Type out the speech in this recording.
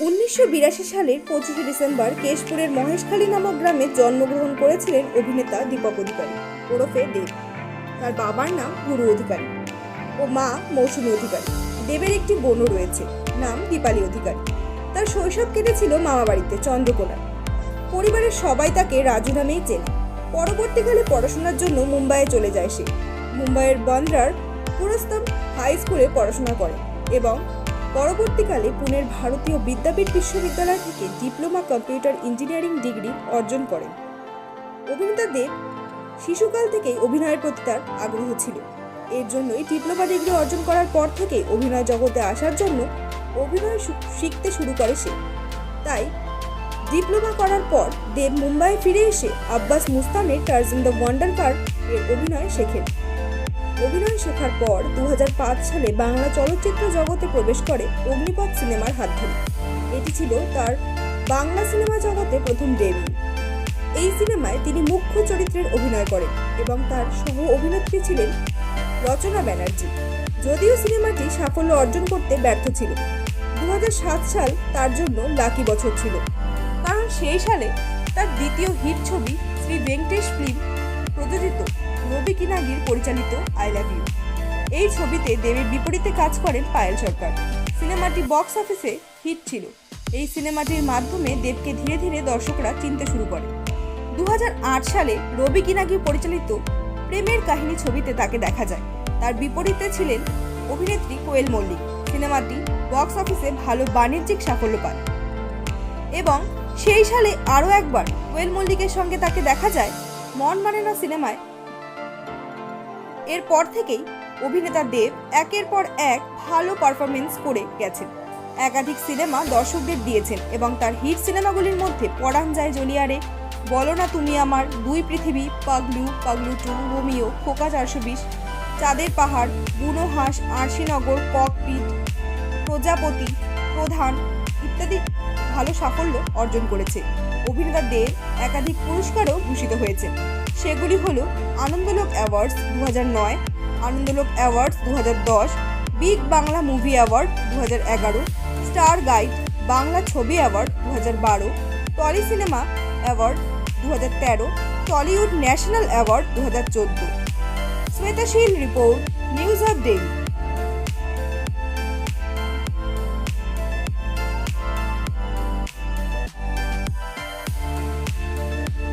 উনিশশো বিরাশি সালের পঁচিশে ডিসেম্বর কেশপুরের মহেশখালী নামক গ্রামে জন্মগ্রহণ করেছিলেন অভিনেতা দীপক অধিকারী, ওরফে দেব। তার বাবার নাম গুরু অধিকারী ও মা মৌসুমী অধিকারী। দেবের একটি বোনও রয়েছে, নাম দীপালি অধিকারী। তার শৈশব কেটেছিল মামা বাড়িতে, চন্দ্রকোনায়। পরিবারের সবাই তাকে রাজু নামেই চেনে। পরবর্তীকালে পড়াশোনার জন্য মুম্বাইয়ে চলে যায় সে। মুম্বাইয়ের বন্দ্রার পুরস্তম হাই স্কুলে পড়াশোনা করে এবং পরবর্তীকালে পুনের ভারতীয় বিদ্যাপীঠ বিশ্ববিদ্যালয় থেকে ডিপ্লোমা কম্পিউটার ইঞ্জিনিয়ারিং ডিগ্রি অর্জন করেন। অভিনেতা দেব শিশুকাল থেকেই অভিনয়ের প্রতি তার আগ্রহ ছিল। এর জন্যই ডিপ্লোমা ডিগ্রি অর্জন করার পর থেকেই অভিনয় জগতে আসার জন্য অভিনয় শিখতে শুরু করে সে। তাই ডিপ্লোমা করার পর দেব মুম্বাই ফিরে এসে আব্বাস মুস্তানের টার্জন দ্য ওয়ান্ডার কার এর অভিনয় শেখেন। অভিনয় শেখার পর দু হাজার পাঁচ সালে বাংলা চলচ্চিত্র জগতে প্রবেশ করে অগ্নিপথ সিনেমার হাত ধরে। এটি ছিল তার বাংলা সিনেমা জগতে প্রথম ডেবিউ এই সিনেমায় তিনি মুখ্য চরিত্রের অভিনয় করেন এবং তার সহ অভিনেত্রী ছিলেন রচনা ব্যানার্জি। যদিও সিনেমাটি সাফল্য অর্জন করতে ব্যর্থ ছিল। দু হাজার সাত সাল তার জন্য লাকি বছর ছিল। কারণ সেই সালে তার দ্বিতীয় হিট ছবি শ্রী ভেঙ্কটেশ ফিল্ম প্রযোজিত রবি কিনাগির পরিচালিত আই লাভ ইউ। এই ছবিতে দেবের বিপরীতে কাজ করেন পায়েল সরকার। সিনেমাটি বক্স অফিসে হিট ছিল। এই সিনেমাটির মাধ্যমে দেবকে ধীরে ধীরে দর্শকরা চিনতে শুরু করে। দুহাজার আট সালে রবি কিনাগি পরিচালিত প্রেমের কাহিনী ছবিতে তাকে দেখা যায়। তার বিপরীতে ছিলেন অভিনেত্রী কোয়েল মল্লিক। সিনেমাটি বক্স অফিসে ভালো বাণিজ্যিক সাফল্য পায়। এবং সেই সালে আরও একবার কোয়েল মল্লিকের সঙ্গে তাকে দেখা যায় মন মানে না সিনেমায়। এরপর থেকেই অভিনেতা দেব একের পর এক ভালো পারফরমেন্স করে গেছেন। একাধিক সিনেমা দর্শকদের দিয়েছেন এবং তার হিট সিনেমাগুলির মধ্যে পরাণ যায় জলিয়ারে, বলো না তুমি আমার, দুই পৃথিবী, পাগলু পাগলু টু, রোমিও, খোকা চারশো বিশ, চাঁদের পাহাড়, বুনো হাঁস, আরশিনগর, ককপিট, প্রজাপতি, প্রধান ইত্যাদি ভালো সাফল্য অর্জন করেছে। অভিনেতা দেব একাধিক পুরস্কারও ভূষিত হয়েছে। সেগুলি হল আনন্দলোক অ্যাওয়ার্ডস দু নয়, আনন্দলোক অ্যাওয়ার্ডস দু দশ, বিগ বাংলা মুভি অ্যাওয়ার্ড দু এগারো, স্টার গাইড বাংলা ছবি অ্যাওয়ার্ড দু হাজার বারো, টলি সিনেমা অ্যাওয়ার্ড দু হাজার তেরো, টলিউড ন্যাশনাল অ্যাওয়ার্ড দু হাজার চোদ্দ। Shwetasheel report, news of daily